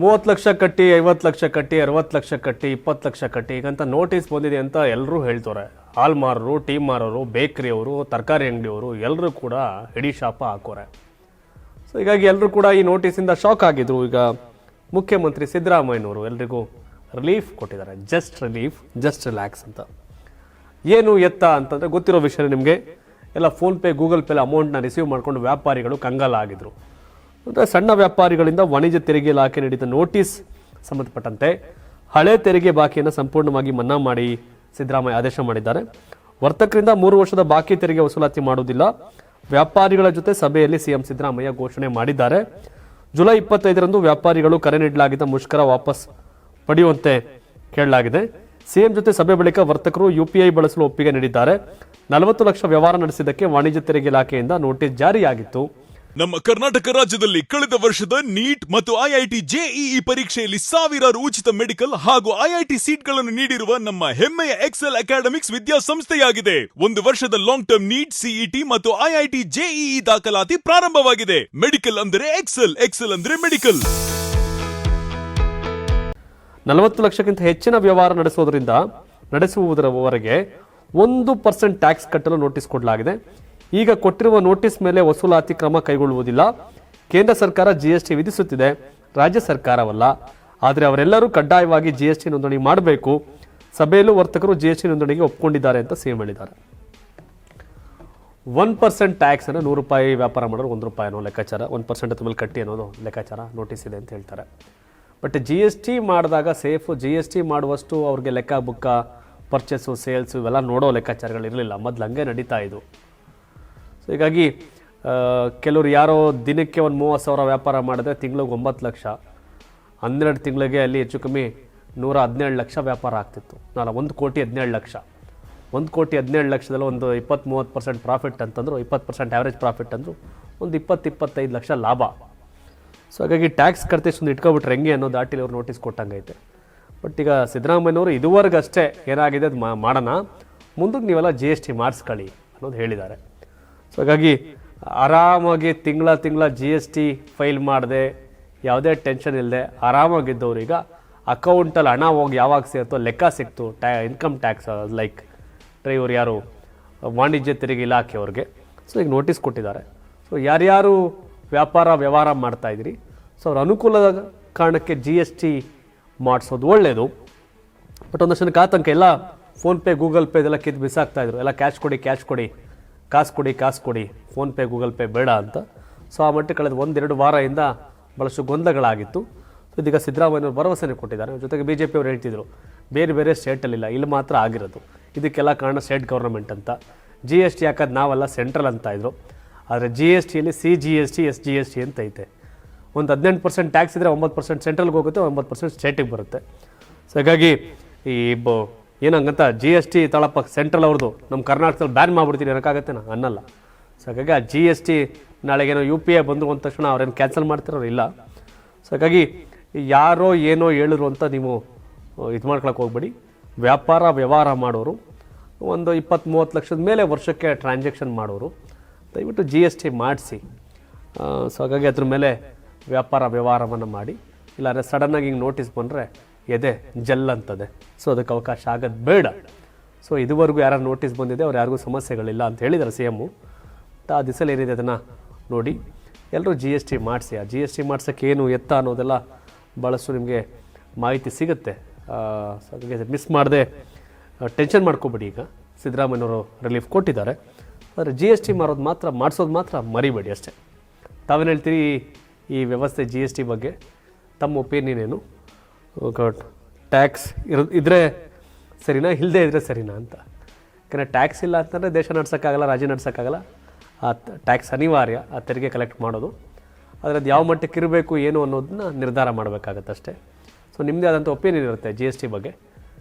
ಮೂವತ್ತು ಲಕ್ಷ ಕಟ್ಟಿ, ಐವತ್ತು ಲಕ್ಷ ಕಟ್ಟಿ, ಅರವತ್ತು ಲಕ್ಷ ಕಟ್ಟಿ, ಇಪ್ಪತ್ತು ಲಕ್ಷ ಕಟ್ಟಿ, ಈಗಂತ ನೋಟಿಸ್ ಬಂದಿದೆ ಅಂತ ಎಲ್ಲರೂ ಹೇಳ್ತಾರೆ. ಹಾಲ್ ಮಾರೋರು, ಟೀ ಮಾರೋರು ಬೇಕ್ರಿಯವರು ತರಕಾರಿ ಅಂಗಡಿಯವರು ಎಲ್ಲರೂ ಕೂಡ ಹಿಡಿ ಶಾಪ ಹಾಕೋರೆ. ಸೊ ಹೀಗಾಗಿ ಎಲ್ಲರೂ ಕೂಡ ಈ ನೋಟಿಸಿಂದ ಶಾಕ್ ಆಗಿದ್ರು. ಈಗ ಮುಖ್ಯಮಂತ್ರಿ ಸಿದ್ದರಾಮಯ್ಯನವರು ಎಲ್ರಿಗೂ ರಿಲೀಫ್ ಕೊಟ್ಟಿದ್ದಾರೆ. ಜಸ್ಟ್ ರಿಲೀಫ್ ಜಸ್ಟ್ ರಿಲ್ಯಾಕ್ಸ್ ಅಂತ. ಏನು ಎತ್ತ ಅಂತಂದರೆ ಗೊತ್ತಿರೋ ವಿಷಯ ನಿಮಗೆ. ಎಲ್ಲ ಫೋನ್ಪೇ ಗೂಗಲ್ ಪೇಲಿ ಅಮೌಂಟ್ನ ರಿಸೀವ್ ಮಾಡ್ಕೊಂಡು ವ್ಯಾಪಾರಿಗಳು ಕಂಗಾಲ ಆಗಿದ್ರು ಸಣ್ಣ ವ್ಯಾಪಾರಿಗಳಿಂದ ವಾಣಿಜ್ಯ ತೆರಿಗೆ ಇಲಾಖೆ ನೀಡಿದ ನೋಟಿಸ್ ಸಂಬಂಧಪಟ್ಟಂತೆ ಹಳೆ ತೆರಿಗೆ ಬಾಕಿಯನ್ನು ಸಂಪೂರ್ಣವಾಗಿ ಮನ್ನಾ ಮಾಡಿ ಸಿದ್ದರಾಮಯ್ಯ ಆದೇಶ ಮಾಡಿದ್ದಾರೆ. ವರ್ತಕರಿಂದ ಮೂರು ವರ್ಷದ ಬಾಕಿ ತೆರಿಗೆ ವಸೂಲಾತಿ ಮಾಡುವುದಿಲ್ಲ. ವ್ಯಾಪಾರಿಗಳ ಜೊತೆ ಸಭೆಯಲ್ಲಿ ಸಿಎಂ ಸಿದ್ದರಾಮಯ್ಯ ಘೋಷಣೆ ಮಾಡಿದ್ದಾರೆ. ಜುಲೈ ಇಪ್ಪತ್ತೈದರಂದು ವ್ಯಾಪಾರಿಗಳು ಕರೆ ನೀಡಲಾಗಿದ್ದ ಮುಷ್ಕರ ವಾಪಸ್ ಪಡೆಯುವಂತೆ ಕೇಳಲಾಗಿದೆ. ಸಿಎಂ ಜೊತೆ ಸಭೆ ಬಳಿಕ ವರ್ತಕರು ಯುಪಿಐ ಬಳಸಲು ಒಪ್ಪಿಗೆ ನೀಡಿದ್ದಾರೆ. ನಲವತ್ತು ಲಕ್ಷ ವ್ಯವಹಾರ ನಡೆಸಿದ್ದಕ್ಕೆ ವಾಣಿಜ್ಯ ತೆರಿಗೆ ಇಲಾಖೆಯಿಂದ ನೋಟಿಸ್ ಜಾರಿಯಾಗಿತ್ತು. ನಮ್ಮ ಕರ್ನಾಟಕ ರಾಜ್ಯದಲ್ಲಿ ಕಳೆದ ವರ್ಷದ ನೀಟ್ ಮತ್ತು ಐಐಟಿ ಜೆಇಇ ಪರೀಕ್ಷೆಯಲ್ಲಿ ಸಾವಿರಾರು ಉಚಿತ ಮೆಡಿಕಲ್ ಹಾಗೂ ಐಐಟಿ ಸೀಟ್ಗಳನ್ನು ನೀಡಿರುವ ನಮ್ಮ ಹೆಮ್ಮೆಯ ಎಕ್ಸೆಲ್ ಅಕಾಡೆಮಿಕ್ಸ್ ವಿದ್ಯಾಸಂಸ್ಥೆಯಾಗಿದೆ. ಒಂದು ವರ್ಷದ ಲಾಂಗ್ ಟರ್ಮ್ ನೀಟ್ ಸಿಇಟಿ ಮತ್ತು ಐಐಟಿ ಜೆಇಇ ದಾಖಲಾತಿ ಪ್ರಾರಂಭವಾಗಿದೆ. ಮೆಡಿಕಲ್ ಅಂದರೆ ಎಕ್ಸೆಲ್ ಎಕ್ಸೆಲ್ ಅಂದ್ರೆ ಮೆಡಿಕಲ್. ನಲವತ್ತು ಲಕ್ಷಕ್ಕಿಂತ ಹೆಚ್ಚಿನ ವ್ಯವಹಾರ ನಡೆಸುವುದರಿಂದ ನಡೆಸುವುದರವರೆಗೆ ಒಂದು ಪರ್ಸೆಂಟ್ ಟ್ಯಾಕ್ಸ್ ಕಟ್ಟಲು ನೋಟಿಸ್ ಕೊಡಲಾಗಿದೆ. ಈಗ ಕೊಟ್ಟಿರುವ ನೋಟಿಸ್ ಮೇಲೆ ವಸೂಲಾತಿ ಕ್ರಮ ಕೈಗೊಳ್ಳುವುದಿಲ್ಲ. ಕೇಂದ್ರ ಸರ್ಕಾರ ಜಿಎಸ್ಟಿ ವಿಧಿಸುತ್ತಿದೆ. ರಾಜ್ಯ ಸರ್ಕಾರವಲ್ಲ. ಆದರೆ ಅವರೆಲ್ಲರೂ ಕಡ್ಡಾಯವಾಗಿ ಜಿಎಸ್ಟಿ ನೋಂದಣಿ ಮಾಡಬೇಕು. ಸಭೆಯಲ್ಲೂ ವರ್ತಕರು ಜಿಎಸ್ಟಿ ನೋಂದಣಿಗೆ ಒಪ್ಪಿಕೊಂಡಿದ್ದಾರೆ ಅಂತ ಸಿಎಂ ಹೇಳಿದ್ದಾರೆ. ಒನ್ ಪರ್ಸೆಂಟ್ ಟ್ಯಾಕ್ಸ್ ಅನ್ನು ನೂರು ರೂಪಾಯಿ ವ್ಯಾಪಾರ ಮಾಡೋರು ಒಂದು ರೂಪಾಯಿ ಅನ್ನೋ ಲೆಕ್ಕಾಚಾರ. ಒನ್ ಪರ್ಸೆಂಟ್ ಅದ್ರ ಮೇಲೆ ಕಟ್ಟಿ ಅನ್ನೋದು ಲೆಕ್ಕಾಚಾರ, ನೋಟಿಸ್ ಇದೆ ಅಂತ ಹೇಳ್ತಾರೆ. ಬಟ್ ಜಿ ಎಸ್ ಟಿ ಮಾಡಿದಾಗ ಸೇಫು ಜಿ ಎಸ್ ಟಿ ಮಾಡುವಷ್ಟು ಅವ್ರಿಗೆ ಲೆಕ್ಕ ಬುಕ್ಕ, ಪರ್ಚೇಸು, ಸೇಲ್ಸು ಇವೆಲ್ಲ ನೋಡೋ ಲೆಕ್ಕಾಚಾರಗಳಿರಲಿಲ್ಲ ಮೊದಲು ಹಂಗೆ ನಡೀತಾ ಇದು ಹೀಗಾಗಿ ಕೆಲವರು ಯಾರೋ ದಿನಕ್ಕೆ ಒಂದು ಮೂವತ್ತು ಸಾವಿರ ವ್ಯಾಪಾರ ಮಾಡಿದ್ರೆ ತಿಂಗಳಿಗೆ ಒಂಬತ್ತು ಲಕ್ಷ. ಹನ್ನೆರಡು ತಿಂಗಳಿಗೆ ಅಲ್ಲಿ ಹೆಚ್ಚು ಕಮ್ಮಿ ನೂರ ಹದಿನೇಳು ಲಕ್ಷ ವ್ಯಾಪಾರ ಆಗ್ತಿತ್ತು. ನಾಳೆ ಒಂದು ಕೋಟಿ ಹದಿನೇಳು ಲಕ್ಷ. ಒಂದು ಕೋಟಿ ಹದಿನೇಳು ಲಕ್ಷದಲ್ಲಿ ಒಂದು ಇಪ್ಪತ್ತು ಮೂವತ್ತು ಪರ್ಸೆಂಟ್ ಪ್ರಾಫಿಟ್ ಅಂತಂದ್ರು, ಇಪ್ಪತ್ತು ಪರ್ಸೆಂಟ್ ಆ್ಯಾವ್ರೇಜ್ ಪ್ರಾಫಿಟ್ ಅಂದರು, ಒಂದು ಇಪ್ಪತ್ತು ಇಪ್ಪತ್ತೈದು ಲಕ್ಷ ಲಾಭ. ಸೊ ಹಾಗಾಗಿ ಟ್ಯಾಕ್ಸ್ ಕರ್ತಿಷ್ಟೊಂದು ಇಟ್ಕೊಬಿಟ್ರೆ ಹೆಂಗೆ ಅನ್ನೋ ದಾಟಿಲಿ ಅವ್ರು ನೋಟಿಸ್ ಕೊಟ್ಟಂಗೈತೆ. ಬಟ್ ಈಗ ಸಿದ್ದರಾಮಯ್ಯನವರು ಇದುವರೆಗೂ ಅಷ್ಟೇ ಏನಾಗಿದೆ ಅದು ಮಾಡೋಣ. ಮುಂದಕ್ಕೆ ನೀವೆಲ್ಲ ಜಿ ಎಸ್ ಟಿ ಮಾಡಿಸ್ಕೊಳ್ಳಿ ಅನ್ನೋದು ಹೇಳಿದ್ದಾರೆ. ಹಾಗಾಗಿ ಆರಾಮಾಗಿ ತಿಂಗಳ ತಿಂಗಳ ಜಿ ಎಸ್ ಟಿ ಫೈಲ್ ಮಾಡದೆ, ಯಾವುದೇ ಟೆನ್ಷನ್ ಇಲ್ಲದೆ ಆರಾಮಾಗಿದ್ದವ್ರು ಈಗ ಅಕೌಂಟಲ್ಲಿ ಹಣ ಹೋಗಿ ಯಾವಾಗ ಸೇರ್ತೋ ಲೆಕ್ಕ ಸಿಕ್ತು ಟ್ಯಾ ಇನ್ಕಮ್ ಟ್ಯಾಕ್ಸ್ ಲೈಕ್ ಡ್ರೈವರ್ ಯಾರು, ವಾಣಿಜ್ಯ ತೆರಿಗೆ ಇಲಾಖೆಯವ್ರಿಗೆ ಸೊ ಈಗ ನೋಟಿಸ್ ಕೊಟ್ಟಿದ್ದಾರೆ. ಸೊ ಯಾರ್ಯಾರು ವ್ಯಾಪಾರ ವ್ಯವಹಾರ ಮಾಡ್ತಾಯಿದ್ರಿ ಸೊ ಅವ್ರ ಅನುಕೂಲದ ಕಾರಣಕ್ಕೆ ಜಿ ಎಸ್ ಟಿ ಮಾಡಿಸೋದು ಒಳ್ಳೆಯದು ಬಟ್ ಒಂದಷ್ಟು ಜನಕ್ಕೆ ಆತಂಕ ಎಲ್ಲ ಫೋನ್ಪೇ ಗೂಗಲ್ ಪೇ ಇದೆಲ್ಲ ಕಿತ್ತು ಬಿಸಾಕ್ತಾಯಿದ್ರು ಎಲ್ಲ ಕ್ಯಾಶ್ ಕೊಡಿ ಕ್ಯಾಶ್ ಕೊಡಿ. ಕಾಸು ಕೊಡಿ ಕಾಸು ಕೊಡಿ ಫೋನ್ಪೇ ಗೂಗಲ್ ಪೇ ಬೇಡ ಅಂತ. ಸೊ ಆ ಮಟ್ಟಿಗೆ ಕಳೆದ ಒಂದೆರಡು ವಾರದಿಂದ ಭಾಳಷ್ಟು ಗೊಂದಲಗಳಾಗಿತ್ತು. ಸೊ ಇದೀಗ ಸಿದ್ದರಾಮಯ್ಯವರು ಭರವಸೆನೇ ಕೊಟ್ಟಿದ್ದಾರೆ. ಜೊತೆಗೆ ಬಿ ಜೆ ಪಿಯವರು ಹೇಳ್ತಿದ್ರು, ಬೇರೆ ಬೇರೆ ಸ್ಟೇಟಲ್ಲಿಲ್ಲ, ಇಲ್ಲಿ ಮಾತ್ರ ಆಗಿರೋದು. ಇದಕ್ಕೆಲ್ಲ ಕಾರಣ ಸ್ಟೇಟ್ ಗೌರ್ಮೆಂಟ್ ಅಂತ. ಜಿ ಎಸ್ ಟಿ ಹಾಕೋದು ನಾವಲ್ಲ ಸೆಂಟ್ರಲ್ ಅಂತ ಇದ್ರು. ಆದರೆ G S ಟಿಯಲ್ಲಿ C G S T S G S T ಅಂತ ಐತೆ. ಒಂದು ಹದಿನೆಂಟು ಪರ್ಸೆಂಟ್ ಟ್ಯಾಕ್ಸ್ ಇದ್ದರೆ ಒಂಬತ್ತು ಪರ್ಸೆಂಟ್ ಸೆಂಟ್ರಲ್ಗೆ ಹೋಗುತ್ತೆ, ಒಂಬತ್ತು ಪರ್ಸೆಂಟ್ ಸ್ಟೇಟಿಗೆ ಬರುತ್ತೆ. ಸೊ ಹಾಗಾಗಿ ಈ ಬ ಏನಂಗಂತ ಜಿ ಎಸ್ ಟಿ ತಳಪ ಸೆಂಟ್ರಲ್ ಅವ್ರದ್ದು ನಮ್ಮ ಕರ್ನಾಟಕದಲ್ಲಿ ಬ್ಯಾನ್ ಮಾಡ್ಬಿಡ್ತೀನಿ, ಏನಕ್ಕಾಗತ್ತೆ ನಾ? ಅನ್ನಲ್ಲ. ಸೊ ಹಾಗಾಗಿ ಆ ಜಿ ಎಸ್ ಟಿ ನಾಳೆಗೇನೋ ಯು ಪಿ ಐ ಬಂದು ಅಂದ ತಕ್ಷಣ ಅವ್ರೇನು ಕ್ಯಾನ್ಸಲ್ ಮಾಡ್ತಿರೋರು ಇಲ್ಲ. ಸೊ ಹಾಗಾಗಿ ಯಾರೋ ಏನೋ ಹೇಳಿದ್ರು ಅಂತ ನೀವು ಇದು ಮಾಡ್ಕೊಳಕ್ಕೆ ಹೋಗ್ಬೇಡಿ. ವ್ಯಾಪಾರ ವ್ಯವಹಾರ ಮಾಡೋರು. ಒಂದು ಇಪ್ಪತ್ತು ಮೂವತ್ತು ಲಕ್ಷದ ಮೇಲೆ ವರ್ಷಕ್ಕೆ ಟ್ರಾನ್ಸಾಕ್ಷನ್ ಮಾಡೋರು. ದಯವಿಟ್ಟು ಜಿ ಎಸ್ ಟಿ ಮಾಡಿಸಿ. ಸೊ ಹಾಗಾಗಿ ಅದ್ರ ಮೇಲೆ ವ್ಯಾಪಾರ ವ್ಯವಹಾರವನ್ನು ಮಾಡಿ. ಇಲ್ಲಾಂದರೆ ಸಡನ್ನಾಗಿ ಹಿಂಗೆ ನೋಟಿಸ್ ಬಂದರೆ ಎದೆ ಜಲ್ ಅಂತದೆ. ಸೊ ಅದಕ್ಕೆ ಅವಕಾಶ ಆಗೋದು ಬೇಡ. ಸೊ ಇದುವರೆಗೂ ಯಾರು ನೋಟಿಸ್ ಬಂದಿದೆ, ಅವ್ರು ಯಾರಿಗೂ ಸಮಸ್ಯೆಗಳಿಲ್ಲ ಅಂತ ಹೇಳಿದ್ದಾರೆ ಸಿ ಎಮ್ಮು ಆ ದಿಸಲ್ಲಿ ಏನಿದೆ ಅದನ್ನು ನೋಡಿ. ಎಲ್ಲರೂ ಜಿ ಎಸ್ ಟಿ ಮಾಡಿಸಿ. ಆ ಜಿ ಎಸ್ ಟಿ ಮಾಡ್ಸೋಕ್ಕೆ ಏನು ಎತ್ತ ಅನ್ನೋದೆಲ್ಲ ಭಾಳಷ್ಟು ನಿಮಗೆ ಮಾಹಿತಿ ಸಿಗುತ್ತೆ. ಸೊ ಹಾಗಾಗಿ ಮಿಸ್ ಮಾಡದೆ ಟೆನ್ಷನ್ ಮಾಡ್ಕೋಬೇಡಿ ಈಗ. ಸಿದ್ದರಾಮಯ್ಯವರು ರಿಲೀಫ್ ಕೊಟ್ಟಿದ್ದಾರೆ. ಆದರೆ ಜಿ ಎಸ್ ಟಿ ಮಾರೋದು ಮಾತ್ರ, ಮಾಡಿಸೋದು ಮಾತ್ರ ಮರಿಬೇಡಿ ಅಷ್ಟೇ. ತಾವೇನು ಹೇಳ್ತೀರಿ ಈ ವ್ಯವಸ್ಥೆ ಜಿ ಎಸ್ ಟಿ ಬಗ್ಗೆ? ತಮ್ಮ ಒಪಿನಿಯನ್ ಏನು? ಟ್ಯಾಕ್ಸ್ ಇರ, ಇದ್ರೆ ಸರಿನಾ? ಇಲ್ಲದೆ ಇದ್ರೆ ಸರಿನಾ ಅಂತ. ಯಾಕಂದರೆ ಟ್ಯಾಕ್ಸ್ ಇಲ್ಲ ಅಂತಂದರೆ ದೇಶ ನಡ್ಸೋಕ್ಕಾಗಲ್ಲ, ರಾಜ್ಯ ನಡ್ಸೋಕ್ಕಾಗಲ್ಲ. ಆ ಟ್ಯಾಕ್ಸ್ ಅನಿವಾರ್ಯ, ಆ ತೆರಿಗೆ ಕಲೆಕ್ಟ್ ಮಾಡೋದು. ಆದರೆ ಅದು ಯಾವ ಮಟ್ಟಕ್ಕೆ ಇರಬೇಕು, ಏನು ಅನ್ನೋದನ್ನ ನಿರ್ಧಾರ ಮಾಡಬೇಕಾಗತ್ತೆ ಅಷ್ಟೇ ಸೊ ನಿಮ್ಮದೇ ಆದಂಥ ಒಪಿನಿಯನ್ ಇರುತ್ತೆ ಜಿ ಎಸ್ ಟಿ ಬಗ್ಗೆ.